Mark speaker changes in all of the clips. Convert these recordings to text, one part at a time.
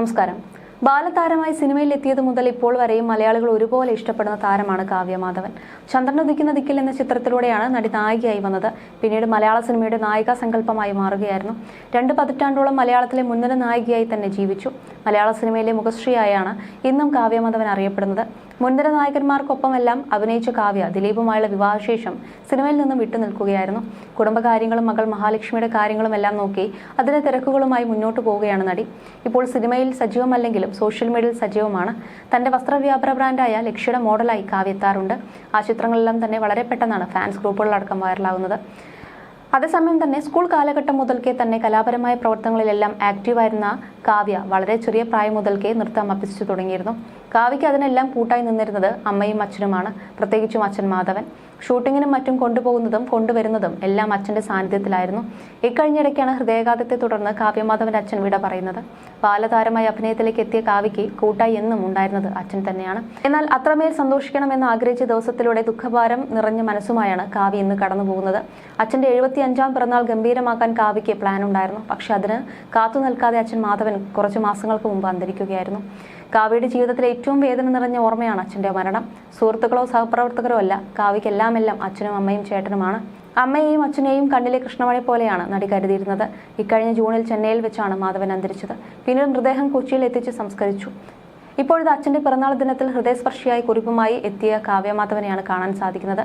Speaker 1: നമസ്കാരം. ബാലതാരമായി സിനിമയിൽ എത്തിയത് മുതൽ ഇപ്പോൾ വരെയും മലയാളികൾ ഒരുപോലെ ഇഷ്ടപ്പെടുന്ന താരമാണ് കാവ്യ മാധവൻ. ചന്ദ്രൻ ഉദിക്കുന്ന ദിക്കിൽ എന്ന ചിത്രത്തിലൂടെയാണ് നടി നായികയായി വന്നത്. പിന്നീട് മലയാള സിനിമയുടെ നായികാ സങ്കല്പമായി മാറുകയായിരുന്നു. രണ്ട് പതിറ്റാണ്ടോളം മലയാളത്തിലെ മുൻനിര നായികയായി തന്നെ ജീവിച്ചു. മലയാള സിനിമയിലെ മുഖശ്രീയായാണ് ഇന്നും കാവ്യ മാധവൻ അറിയപ്പെടുന്നത്. മുൻനിര നായകന്മാർക്കൊപ്പമെല്ലാം അഭിനയിച്ച കാവ്യ ദിലീപുമായുള്ള വിവാഹശേഷം സിനിമയിൽ നിന്നും വിട്ടുനിൽക്കുകയായിരുന്നു കുടുംബകാര്യങ്ങളും മകൾ മഹാലക്ഷ്മിയുടെ കാര്യങ്ങളും എല്ലാം നോക്കി അതിലെ തിരക്കുകളുമായി മുന്നോട്ട് പോവുകയാണ് നടി. ഇപ്പോൾ സിനിമയിൽ സജീവമല്ലെങ്കിലും സോഷ്യൽ മീഡിയയിൽ സജീവമാണ്. തന്റെ വസ്ത്രവ്യാപാര ബ്രാൻഡായ ലക്ഷ്യയുടെ മോഡലായി കാവ്യ എത്താറുണ്ട്. ആ ചിത്രങ്ങളെല്ലാം തന്നെ വളരെ പെട്ടെന്നാണ് ഫാൻസ് ഗ്രൂപ്പുകളിലടക്കം വൈറലാകുന്നത് അതേസമയം തന്നെ സ്കൂൾ കാലഘട്ടം മുതൽക്കേ തന്നെ കലാപരമായ പ്രവർത്തനങ്ങളിലെല്ലാം ആക്റ്റീവായിരുന്ന കാവ്യ വളരെ ചെറിയ പ്രായം മുതൽക്കേ നൃത്തം അഭ്യസിച്ചു തുടങ്ങിയിരുന്നു. കാവ്യയ്ക്ക് അതിനെല്ലാം കൂട്ടായി നിന്നിരുന്നത് അമ്മയും അച്ഛനുമാണ്. പ്രത്യേകിച്ചും അച്ഛൻ മാധവൻ. ഷൂട്ടിങ്ങിനും മറ്റും കൊണ്ടുപോകുന്നതും കൊണ്ടുവരുന്നതും എല്ലാം അച്ഛന്റെ സാന്നിധ്യത്തിലായിരുന്നു. ഇക്കഴിഞ്ഞിടയ്ക്കാണ് ഹൃദയാഘാതത്തെ തുടർന്ന് കാവ്യമാധവന്റെ അച്ഛൻ വിട പറയുന്നത്. ബാലതാരമായി അഭിനയത്തിലേക്ക് എത്തിയ കാവ്യയ്ക്ക് കൂട്ടായി എന്നും ഉണ്ടായിരുന്നത് അച്ഛൻ തന്നെയാണ്. എന്നാൽ അത്രമേൽ സന്തോഷിക്കണമെന്ന് ആഗ്രഹിച്ച ദിവസത്തിലൂടെ ദുഃഖഭാരം നിറഞ്ഞ മനസ്സുമായാണ് കാവ്യ ഇന്ന് കടന്നുപോകുന്നത്. അച്ഛന്റെ എഴുപത്തി അഞ്ചാം പിറന്നാൾ ഗംഭീരമാക്കാൻ കാവ്യയ്ക്ക് പ്ലാൻ ഉണ്ടായിരുന്നു. പക്ഷെ അതിന് കാത്തു നിൽക്കാതെ അച്ഛൻ മാധവൻ കുറച്ച് മാസങ്ങൾക്ക് മുമ്പ് അന്തരിക്കുകയായിരുന്നു. കാവ്യയുടെ ജീവിതത്തിലെ ഏറ്റവും വേദന നിറഞ്ഞ ഓർമ്മയാണ് അച്ഛന്റെ മരണം. സുഹൃത്തുക്കളോ സഹപ്രവർത്തകരോ അല്ല കാവ്യയ്ക്ക് എല്ലാമെല്ലാം അച്ഛനും അമ്മയും ചേട്ടനുമാണ്. അമ്മയെയും അച്ഛനെയും കണ്ണിലെ കൃഷ്ണമണി പോലെയാണ് നടി കരുതിയിരുന്നത്. ഇക്കഴിഞ്ഞ ജൂണിൽ ചെന്നൈയിൽ വെച്ചാണ് മാധവൻ അന്തരിച്ചത്. പിന്നീട് മൃതദേഹം കൊച്ചിയിൽ എത്തിച്ച് സംസ്കരിച്ചു. ഇപ്പോഴത്തെ അച്ഛന്റെ പിറന്നാൾ ദിനത്തിൽ ഹൃദയസ്പർശിയായി കുറിപ്പുമായി എത്തിയ കാവ്യമാധവനെയാണ് കാണാൻ സാധിക്കുന്നത്.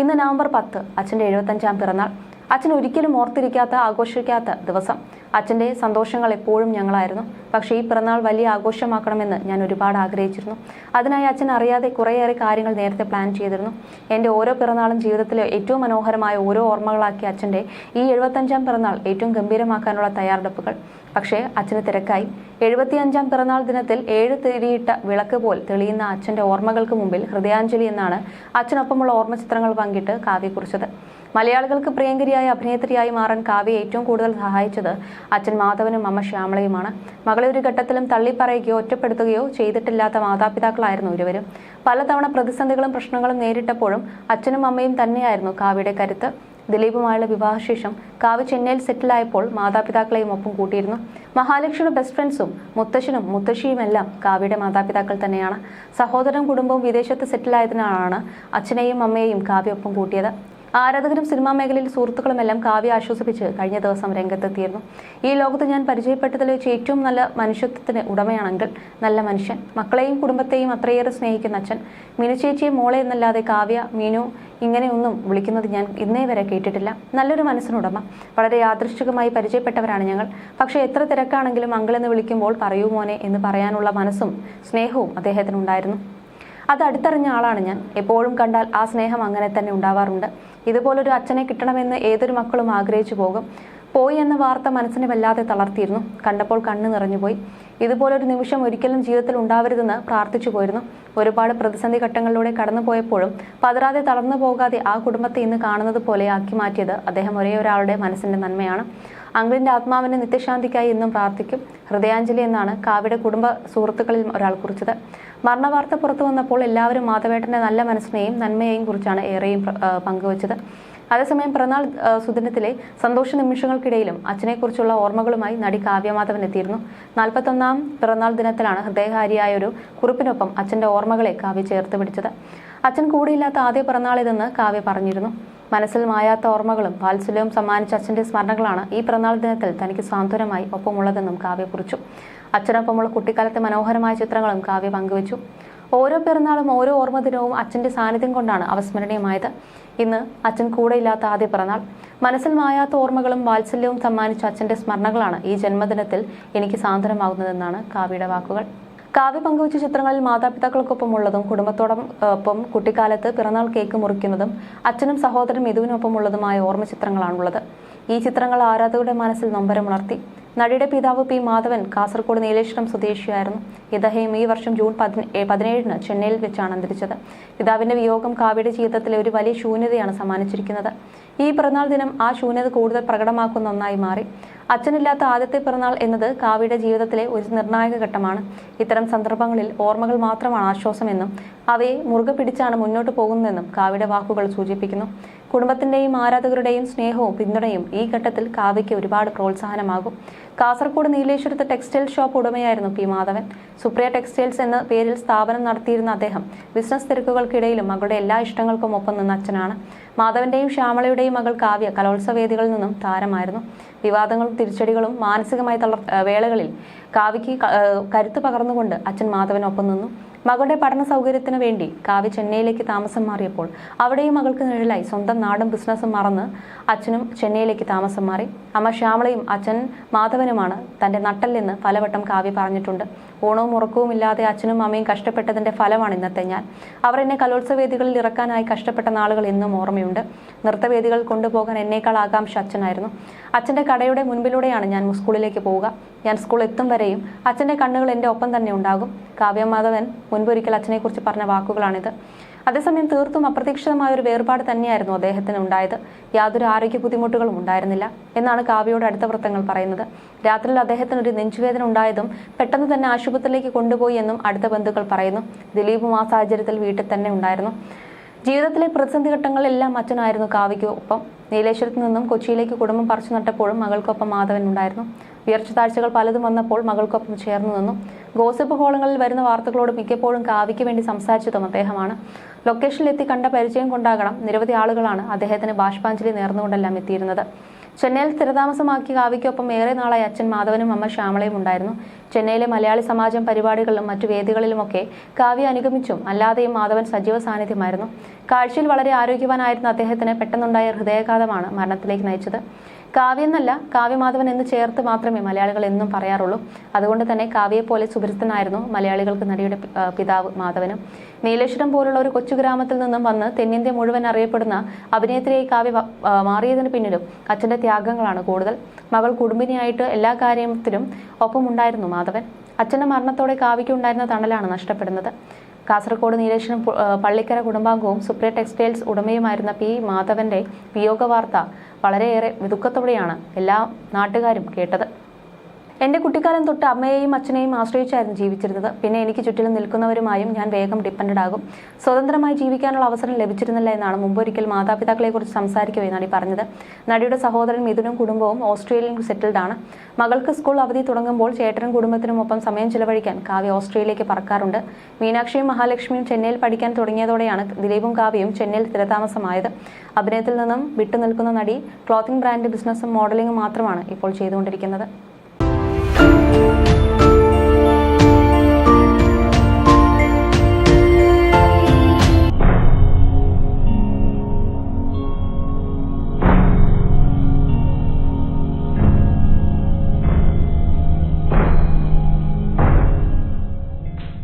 Speaker 1: ഇന്ന് നവംബർ പത്ത് അച്ഛന്റെ എഴുപത്തഞ്ചാം പിറന്നാൾ. അച്ഛൻ ഒരിക്കലും ഓർത്തിരിക്കാത്ത ആഘോഷിക്കാത്ത ദിവസം. അച്ഛന്റെ സന്തോഷങ്ങൾ എപ്പോഴും ഞങ്ങളായിരുന്നു. പക്ഷേ ഈ പിറന്നാൾ വലിയ ആഘോഷമാക്കണമെന്ന് ഞാൻ ഒരുപാട് ആഗ്രഹിച്ചിരുന്നു. അതിനായി അച്ഛൻ അറിയാതെ കുറേയേറെ കാര്യങ്ങൾ നേരത്തെ പ്ലാൻ ചെയ്തിരുന്നു. എന്റെ ഓരോ പിറന്നാളും ജീവിതത്തിലെ ഏറ്റവും മനോഹരമായ ഓരോ ഓർമ്മകളാക്കിയ അച്ഛന്റെ ഈ എഴുപത്തഞ്ചാം പിറന്നാൾ ഏറ്റവും ഗംഭീരമാക്കാനുള്ള തയ്യാറെടുപ്പുകൾ. പക്ഷേ അച്ഛന് തിരക്കായി. എഴുപത്തിയഞ്ചാം പിറന്നാൾ ദിനത്തിൽ ഏഴ് തിരിയിട്ട വിളക്ക് പോൽ തെളിയുന്ന അച്ഛന്റെ ഓർമ്മകൾക്ക് മുമ്പിൽ ഹൃദയാഞ്ജലി എന്നാണ് അച്ഛനൊപ്പമുള്ള ഓർമ്മ ചിത്രങ്ങൾ പങ്കിട്ട് കാവ്യ കുറിച്ചത്. മലയാളികൾക്ക് പ്രിയങ്കരിയായ അഭിനേത്രിയായി മാറാൻ കാവ്യ ഏറ്റവും കൂടുതൽ സഹായിച്ചത് അച്ഛൻ മാധവനും അമ്മ ശ്യാമളയുമാണ്. മകളെ ഒരു ഘട്ടത്തിലും തള്ളിപ്പറയുകയോ ഒറ്റപ്പെടുത്തുകയോ ചെയ്തിട്ടില്ലാത്ത മാതാപിതാക്കളായിരുന്നു ഇരുവരും. പലതവണ പ്രതിസന്ധികളും പ്രശ്നങ്ങളും നേരിട്ടപ്പോഴും അച്ഛനും അമ്മയും തന്നെയായിരുന്നു കാവ്യയുടെ കരുത്ത്. ദിലീപുമായുള്ള വിവാഹശേഷം കാവ് ചെന്നൈയിൽ സെറ്റിലായപ്പോൾ മാതാപിതാക്കളെയും ഒപ്പം കൂട്ടിയിരുന്നു. മഹാലക്ഷ്മിയുടെ ബെസ്റ്റ് ഫ്രണ്ട്സും മുത്തശ്ശനും മുത്തശ്ശിയുമെല്ലാം കാവ്യയുടെ മാതാപിതാക്കൾ തന്നെയാണ്. സഹോദരൻ കുടുംബവും വിദേശത്ത് സെറ്റിലായതിനാലാണ് അച്ഛനെയും അമ്മയെയും കാവ്യ ഒപ്പം കൂട്ടിയത്. ആരാധകരും സിനിമാ മേഖലയിൽ സുഹൃത്തുക്കളുമെല്ലാം കാവ്യ ആശ്വസിപ്പിച്ച് കഴിഞ്ഞ ദിവസം രംഗത്തെത്തിയിരുന്നു. ഈ ലോകത്ത് ഞാൻ പരിചയപ്പെട്ടതിൽ വെച്ച് ഏറ്റവും നല്ല മനുഷ്യത്വത്തിന് ഉടമയാണെങ്കിൽ നല്ല മനുഷ്യൻ മക്കളെയും കുടുംബത്തെയും അത്രയേറെ സ്നേഹിക്കുന്ന അച്ഛൻ മീനു ചേച്ചിയെ മോളെ എന്നല്ലാതെ കാവ്യ മീനു ഇങ്ങനെയൊന്നും വിളിക്കുന്നത് ഞാൻ ഇന്നേ വരെ കേട്ടിട്ടില്ല. നല്ലൊരു മനസ്സിനുടമ വളരെ യാദൃശ്ചികമായി പരിചയപ്പെട്ടവരാണ് ഞങ്ങൾ. പക്ഷേ എത്ര തിരക്കാണെങ്കിലും അങ്കിളെന്ന് വിളിക്കുമ്പോൾ പറയൂ മോനെ എന്ന് പറയാനുള്ള മനസ്സും സ്നേഹവും അദ്ദേഹത്തിനുണ്ടായിരുന്നു. അത് അടുത്തറിഞ്ഞ ആളാണ് ഞാൻ. എപ്പോഴും കണ്ടാൽ ആ സ്നേഹം അങ്ങനെ തന്നെ ഉണ്ടാവാറുണ്ട്. ഇതുപോലൊരു അച്ഛനെ കിട്ടണമെന്ന് ഏതൊരു മക്കളും ആഗ്രഹിച്ചു പോകും. പോയി എന്ന വാർത്ത മനസ്സിനെ വല്ലാതെ തളർത്തിയിരുന്നു. കണ്ടപ്പോൾ കണ്ണ് നിറഞ്ഞുപോയി. ഇതുപോലൊരു നിമിഷം ഒരിക്കലും ജീവിതത്തിൽ ഉണ്ടാവരുതെന്ന് പ്രാർത്ഥിച്ചു പോയിരുന്നു. ഒരുപാട് പ്രതിസന്ധി ഘട്ടങ്ങളിലൂടെ കടന്നുപോയപ്പോഴും പതറാതെ തളർന്നു പോകാതെ ആ കുടുംബത്തെ ഇന്ന് കാണുന്നത് പോലെ ആക്കി മാറ്റിയത് അദ്ദേഹം ഒരേ ഒരാളുടെ മനസ്സിന്റെ നന്മയാണ്. അങ്കിളിന്റെ ആത്മാവിന് നിത്യശാന്തിക്കായി എന്നും പ്രാർത്ഥിക്കും. ഹൃദയാഞ്ജലി എന്നാണ് കാവ്യയുടെ കുടുംബ സുഹൃത്തുക്കളിൽ ഒരാൾ കുറിച്ചത്. മരണവാർത്ത പുറത്തു വന്നപ്പോൾ എല്ലാവരും മാധവേട്ടന്റെ നല്ല മനസ്സിനെയും നന്മയെയും കുറിച്ചാണ് ഏറെയും പങ്കുവച്ചത്. അതേസമയം പിറന്നാൾ സുദിനത്തിലെ സന്തോഷ നിമിഷങ്ങൾക്കിടയിലും അച്ഛനെക്കുറിച്ചുള്ള ഓർമ്മകളുമായി നടി കാവ്യമാധവൻ എത്തിയിരുന്നു. നാൽപ്പത്തൊന്നാം പിറന്നാൾ ദിനത്തിലാണ് ഹൃദയഹാരിയായ ഒരു കുറിപ്പിനൊപ്പം അച്ഛന്റെ ഓർമ്മകളെ കാവ്യ ചേർത്ത് പിടിച്ചത്. അച്ഛൻ കൂടിയില്ലാത്ത ആദ്യ പിറന്നാളിതെന്ന് കാവ്യ പറഞ്ഞിരുന്നു. മനസ്സിൽ മായാത്ത ഓർമ്മകളും വാത്സല്യവും സമ്മാനിച്ച അച്ഛന്റെ സ്മരണകളാണ് ഈ പിറന്നാൾ ദിനത്തിൽ തനിക്ക് സാന്ത്വനമായി ഒപ്പമുള്ളതെന്നും കാവ്യ കുറിച്ചു. അച്ഛനൊപ്പമുള്ള കുട്ടിക്കാലത്തെ മനോഹരമായ ചിത്രങ്ങളും കാവ്യ പങ്കുവച്ചു. ഓരോ പിറന്നാളും ഓരോ ഓർമ്മ ദിനവും അച്ഛന്റെ സാന്നിധ്യം കൊണ്ടാണ് അവസ്മരണീയമായത്. ഇന്ന് അച്ഛൻ കൂടെയില്ലാത്ത ആദ്യ പിറന്നാൾ. മനസ്സിൽ മായാത്ത ഓർമ്മകളും വാത്സല്യവും സമ്മാനിച്ച അച്ഛന്റെ സ്മരണകളാണ് ഈ ജന്മദിനത്തിൽ എനിക്ക് സാന്ത്വനമാകുന്നതെന്നാണ് കാവ്യയുടെ വാക്കുകൾ. കാവ്യ പങ്കുവച്ച ചിത്രങ്ങളിൽ മാതാപിതാക്കൾക്കൊപ്പമുള്ളതും കുടുംബത്തോടൊപ്പം കുട്ടിക്കാലത്ത് പിറന്നാൾ കേക്ക് മുറിക്കുന്നതും അച്ഛനും സഹോദരൻ മിഥുവിനൊപ്പമുള്ളതുമായ ഓർമ്മ ചിത്രങ്ങളാണുള്ളത് ഈ ചിത്രങ്ങൾ ആരാധകരുടെ മനസ്സിൽ നൊമ്പരമുണർത്തി. നടിയുടെ പിതാവ് പി മാധവൻ കാസർഗോഡ് നീലേശ്വരം സ്വദേശിയായിരുന്നു. ഇദ്ദേഹം ഈ വർഷം ജൂൺ പതിനേഴിന് ചെന്നൈയിൽ വെച്ചാണ് അന്തരിച്ചത്. പിതാവിന്റെ വിയോഗം കാവ്യയുടെ ജീവിതത്തിലെ ഒരു വലിയ ശൂന്യതയാണ് സമ്മാനിച്ചിരിക്കുന്നത്. ഈ പിറന്നാൾ ദിനം ആ ശൂന്യത കൂടുതൽ പ്രകടമാക്കുന്ന ഒന്നായി മാറി. അച്ഛനില്ലാത്ത ആദ്യത്തെ പിറന്നാൾ എന്നത് കാവ്യയുടെ ജീവിതത്തിലെ ഒരു നിർണായക ഘട്ടമാണ്. ഇത്തരം സന്ദർഭങ്ങളിൽ ഓർമ്മകൾ മാത്രമാണ് ആശ്വാസമെന്നും അവയെ മുറുകെ പിടിച്ചാണ് മുന്നോട്ട് പോകുന്നതെന്നും കാവ്യയുടെ വാക്കുകൾ സൂചിപ്പിക്കുന്നു. കുടുംബത്തിന്റെയും ആരാധകരുടെയും സ്നേഹവും പിന്തുണയും ഈ ഘട്ടത്തിൽ കാവ്യയ്ക്ക് ഒരുപാട് പ്രോത്സാഹനമാകും. കാസർഗോഡ് നീലേശ്വരത്ത് ടെക്സ്റ്റൈൽ ഷോപ്പ് ഉടമയായിരുന്നു പി മാധവൻ. സുപ്രിയ ടെക്സ്റ്റൈൽസ് എന്ന പേരിൽ സ്ഥാപനം നടത്തിയിരുന്ന അദ്ദേഹം ബിസിനസ് തിരക്കുകൾക്കിടയിലും മകളുടെ എല്ലാ ഇഷ്ടങ്ങൾക്കും ഒപ്പം നിന്ന അച്ഛനാണ്. മാധവന്റെയും ശ്യാമളയുടെയും മകൾ കാവ്യ കലോത്സവ വേദികളിൽ നിന്നും താരമായിരുന്നു. വിവാദങ്ങളും തിരിച്ചടികളും മാനസികമായി തളർ വേളകളിൽ കാവ്യയ്ക്ക് കരുത്ത് പകർന്നുകൊണ്ട് അച്ഛൻ മാധവനൊപ്പം നിന്നു. മകളുടെ പഠന സൗകര്യത്തിന് വേണ്ടി കാവ്യ ചെന്നൈയിലേക്ക് താമസം മാറിയപ്പോൾ അവിടെയും മകൾക്ക് നിഴലായി സ്വന്തം നാടും ബിസിനസ്സും മറന്ന് അച്ഛനും ചെന്നൈയിലേക്ക് താമസം മാറി. അമ്മ ശ്യാമളയും അച്ഛൻ മാധവനുമാണ് തന്റെ നട്ടല്ലെന്ന് പലവട്ടം കാവ്യ പറഞ്ഞിട്ടുണ്ട്. ഓണവും ഉറക്കവും ഇല്ലാതെ അച്ഛനും അമ്മയും കഷ്ടപ്പെട്ടതിന്റെ ഫലമാണ് ഇന്നത്തെ ഞാൻ. അവർ എന്നെ കലോത്സവ വേദികളിൽ ഇറക്കാനായി കഷ്ടപ്പെട്ട നാളുകൾ എന്നും ഓർമ്മയുണ്ട്. നൃത്തവേദികൾ കൊണ്ടുപോകാൻ എന്നേക്കാൾ ആകാംക്ഷ അച്ഛനായിരുന്നു. അച്ഛന്റെ കടയുടെ മുൻപിലൂടെയാണ് ഞാൻ സ്കൂളിലേക്ക് പോവുക. ഞാൻ സ്കൂൾ എത്തും വരെയും അച്ഛന്റെ കണ്ണുകൾ എന്റെ ഒപ്പം തന്നെ ഉണ്ടാകും. കാവ്യ മാധവൻ മുൻപൊരിക്കൽ അച്ഛനെക്കുറിച്ച് പറഞ്ഞ വാക്കുകളാണിത്. അതേസമയം തീർത്തും അപ്രതീക്ഷിതമായ ഒരു വേർപാട് തന്നെയായിരുന്നു അദ്ദേഹത്തിന് ഉണ്ടായത്. യാതൊരു ആരോഗ്യ ബുദ്ധിമുട്ടുകളും ഉണ്ടായിരുന്നില്ല എന്നാണ് കാവ്യയുടെ അടുത്ത വൃത്തങ്ങൾ പറയുന്നത്. രാത്രിയിൽ അദ്ദേഹത്തിന് ഒരു നെഞ്ചുവേദന ഉണ്ടായതും പെട്ടെന്ന് തന്നെ ആശുപത്രിയിലേക്ക് കൊണ്ടുപോയി എന്നും അടുത്ത ബന്ധുക്കൾ പറയുന്നു. ദിലീപും ആ സാഹചര്യത്തിൽ വീട്ടിൽ തന്നെ ഉണ്ടായിരുന്നു. ജീവിതത്തിലെ പ്രതിസന്ധി ഘട്ടങ്ങളെല്ലാം അച്ഛനായിരുന്നു കാവ്യയ്ക്ക് ഒപ്പം. നിന്നും കൊച്ചിയിലേക്ക് കുടുംബം പറിച്ചു നട്ടപ്പോഴും മകൾക്കൊപ്പം മാധവൻ ഉണ്ടായിരുന്നു. ഉയർച്ച താഴ്ചകൾ പലതും വന്നപ്പോൾ മകൾക്കൊപ്പം ചേർന്നു നിന്നു. ഗോസിപ്പ് ഹോളുകളിൽ വരുന്ന വാർത്തകളോട് മിക്കപ്പോഴും കാവ്യയ്ക്ക് വേണ്ടി സംസാരിച്ചതും അദ്ദേഹമാണ്. ലൊക്കേഷനിലെത്തി കണ്ട പരിചയം കൊണ്ടാകണം നിരവധി ആളുകളാണ് അദ്ദേഹത്തിന് ബാഷ്പാഞ്ജലി നേർന്നുകൊണ്ടെല്ലാം എത്തിയിരുന്നത്. ചെന്നൈയിൽ സ്ഥിരതാമസമാക്കി കാവ്യയ്ക്കൊപ്പം ഏറെ നാളായി അച്ഛൻ മാധവനും അമ്മ ശ്യാമളയും ഉണ്ടായിരുന്നു. ചെന്നൈയിലെ മലയാളി സമാജം പരിപാടികളിലും മറ്റു വേദികളിലുമൊക്കെ കാവ്യ അനുഗമിച്ചും അല്ലാതെയും മാധവൻ സജീവ സാന്നിധ്യമായിരുന്നു. കാഴ്ചയിൽ വളരെ ആരോഗ്യവാനായിരുന്ന അദ്ദേഹത്തിന് പെട്ടെന്നുണ്ടായ ഹൃദയാഘാതമാണ് മരണത്തിലേക്ക് നയിച്ചത്. കാവ്യെന്നല്ല കാവ്യമാധവൻ എന്ന് ചേർത്ത് മാത്രമേ മലയാളികൾ എന്നും പറയാറുള്ളൂ. അതുകൊണ്ട് തന്നെ കാവ്യയെപ്പോലെ സുപരിസ്ഥനായിരുന്നു മലയാളികൾക്ക് നടിയുടെ പിതാവ് മാധവനും. നീലേശ്വരം പോലുള്ള ഒരു കൊച്ചു ഗ്രാമത്തിൽ നിന്നും വന്ന് തെന്നിന്ത്യ മുഴുവൻ അറിയപ്പെടുന്ന അഭിനേത്രിയായി കാവ്യ മാറിയതിന് പിന്നിലും അച്ഛന്റെ ത്യാഗങ്ങളാണ് കൂടുതൽ. മകൾ കുടുംബിനിയായിട്ട് എല്ലാ കാര്യത്തിലും ഒപ്പമുണ്ടായിരുന്നു മാധവൻ. അച്ഛന്റെ മരണത്തോടെ കാവ്യയ്ക്ക് ഉണ്ടായിരുന്ന തണലാണ് നഷ്ടപ്പെടുന്നത്. കാസർഗോഡ് നീലേശ്വരം പള്ളിക്കര കുടുംബാംഗവും സുപ്രിയ ടെക്സ്റ്റൈൽസ് ഉടമയുമായിരുന്ന പി മാധവന്റെ വിയോഗ വാർത്ത വളരെയേറെ ദുഃഖത്തോടെയാണ് എല്ലാ നാട്ടുകാരും കേട്ടത്. എന്റെ കുട്ടിക്കാലം തൊട്ട് അമ്മയെയും അച്ഛനെയും ആശ്രയിച്ചായിരുന്നു ജീവിച്ചിരുന്നത്. പിന്നെ എനിക്ക് ചുറ്റിലും നിൽക്കുന്നവരുമായും ഞാൻ വേഗം ഡിപ്പെൻഡ് ആകും. സ്വതന്ത്രമായി ജീവിക്കാനുള്ള അവസരം ലഭിച്ചിരുന്നില്ല എന്നാണ് മുമ്പൊരിക്കൽ മാതാപിതാക്കളെക്കുറിച്ച് സംസാരിക്കവേ നടി പറഞ്ഞത്. നടിയുടെ സഹോദരൻ മിഥുനും കുടുംബവും ഓസ്ട്രേലിയൻ സെറ്റിൽഡ് ആണ്. മകൾക്ക് സ്കൂൾ അവധി തുടങ്ങുമ്പോൾ ചേട്ടനും കുടുംബത്തിനുമൊപ്പം സമയം ചിലവഴിക്കാൻ കാവ്യ ഓസ്ട്രേലിയയിലേക്ക് പറക്കാറുണ്ട്. മീനാക്ഷിയും മഹാലക്ഷ്മിയും ചെന്നൈയിൽ പഠിക്കാൻ തുടങ്ങിയതോടെയാണ് ദിലീപും കാവ്യയും ചെന്നൈയിൽ സ്ഥിരതാമസമായത്. അഭിനയത്തിൽ നിന്നും വിട്ടുനിൽക്കുന്ന നടി ക്ലോത്തിംഗ് ബ്രാൻഡ് ബിസിനസ്സും മോഡലിംഗും മാത്രമാണ് ഇപ്പോൾ ചെയ്തുകൊണ്ടിരിക്കുന്നത്.